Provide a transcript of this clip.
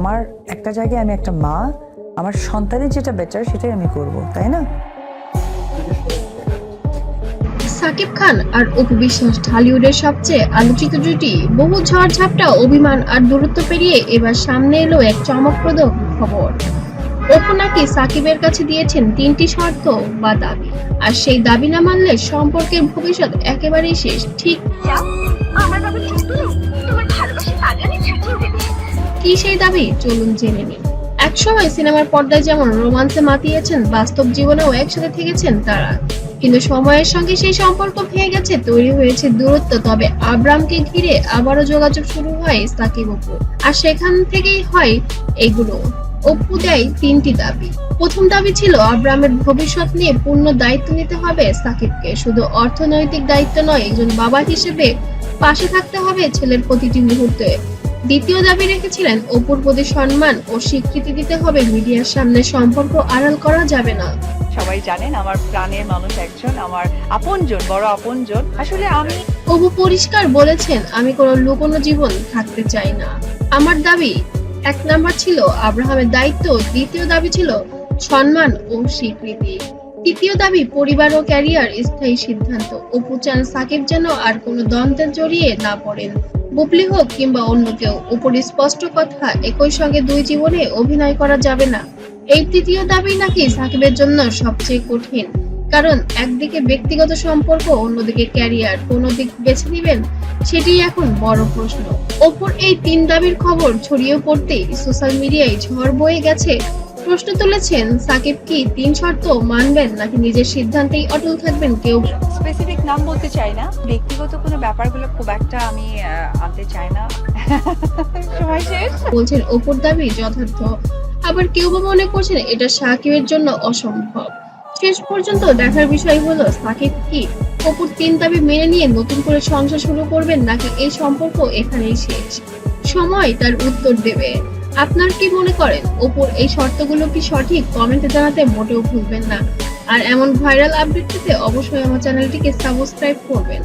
আমার একটা জায়গায় আমি একটা মা আমার সন্তানের যেটা বেটার সেটাই আমি করব তাই না? সাকিব খান আর অপু বিশ্বাস ঢালিউডের সবচেয়ে আলোচিত জুটি বহু ঝড় ঝাপটা অভিমান আর দূরত্ব পেরিয়ে এবার সামনে এলো এক চমকপ্রদ খবর। অপু নাকি সাকিবের কাছে দিয়েছেন তিনটি শর্ত বা দাবি আর সেই দাবি না মানলে সম্পর্কের ভবিষ্যৎ একেবারেই শেষ ঠিক? আমার কি সেই দাবি? চলুন জেনে নিন একসময় সিনেমার পর্দায় যেমন রোমান্সে মাতিয়েছেন, বাস্তব জীবনেও একসাথে থেকেছেন তারা। কিন্তু সময়ের সঙ্গে সেই সম্পর্ক ভেঙে গেছে, তৈরি হয়েছে দূরত্ব। তবে আব্রামকে ঘিরে আবারও যোগাযোগ শুরু হয় সাকিব অপু আর সেখান থেকেই হয় এগুলো। অপু দেয় তিনটি দাবি। প্রথম দাবি ছিল, আব্রামের ভবিষ্যৎ নিয়ে পূর্ণ দায়িত্ব নিতে হবে সাকিবকে। শুধু অর্থনৈতিক দায়িত্ব নয়, একজন বাবা হিসেবে পাশে থাকতে হবে ছেলের প্রতিটি মুহূর্তে। দ্বিতীয় দাবি রেখেছিলেন অপুর প্রতি সম্মান ও স্বীকৃতি দিতে হবে মিডিয়ার সামনে সম্পর্ক আড়াল করা যাবে না। সবাই জানেন আমার প্রাণের মানুষ একজন আমার আপনজন বড় আপনজন। আসলে আমি অপু পরিষ্কার বলেছেন আমি কোনো লুকোনো জীবন থাকতে চাই না। আমার দাবি এক নাম্বার ছিল আব্রাহামের দায়িত্ব দ্বিতীয় দাবি ছিল সম্মান ও স্বীকৃতি। তৃতীয় দাবি পরিবার ও ক্যারিয়ার স্থায়ী সিদ্ধান্ত। অপু চান সাকিব যেন আর কোনো দ্বন্দ্বে জড়িয়ে না পড়েন। বুবলি হোক কিংবা অন্য কেউ উপর স্পষ্ট কথা, একই সঙ্গে দুই জীবনে অভিনয় করা যাবে না। এই তৃতীয় দাবি নাকি সাকিবের জন্য সবচেয়ে কঠিন। কারণ একদিকে ব্যক্তিগত সম্পর্ক, অন্যদিকে ক্যারিয়ার, কোন দিক বেছে নেবেন সেটি এখন বড় প্রশ্ন। ওপর এই তিন দাবির খবর ছড়িয়ে পড়তেই সোশ্যাল মিডিয়ায় ঝড় বয়ে গেছে প্রশ্ন তুলেছেন সাকিব কি তিন শর্ত মানবেন নাকি নিজের সিদ্ধান্তেই অটল থাকবেন কেউ? স্পেসিফিক নাম বলতে চাই না। ব্যক্তিগত কোনো ব্যাপারগুলো খুব একটা আমি আনতে চাই না। বলছেন ওপর দাবি যথার্থ। আবার কেউ বা মনে করছেন এটা সাকিবের জন্য অসম্ভব। শেষ পর্যন্ত দেখার বিষয় হলো সাকিব কি অপুর তিন দাবি মেনে নিয়ে নতুন করে সংসার শুরু করবেন নাকি এই সম্পর্ক এখানেই শেষ? সময় তার উত্তর দেবে। আপনার কি মনে করেন ওপর এই শর্তগুলো কি সঠিক? কমেন্টে জানাতে মোটেও ভুলবেন না। আর এমন ভাইরাল আপডেট পেতে অবশ্যই আমার চ্যানেলটিকে সাবস্ক্রাইব করবেন।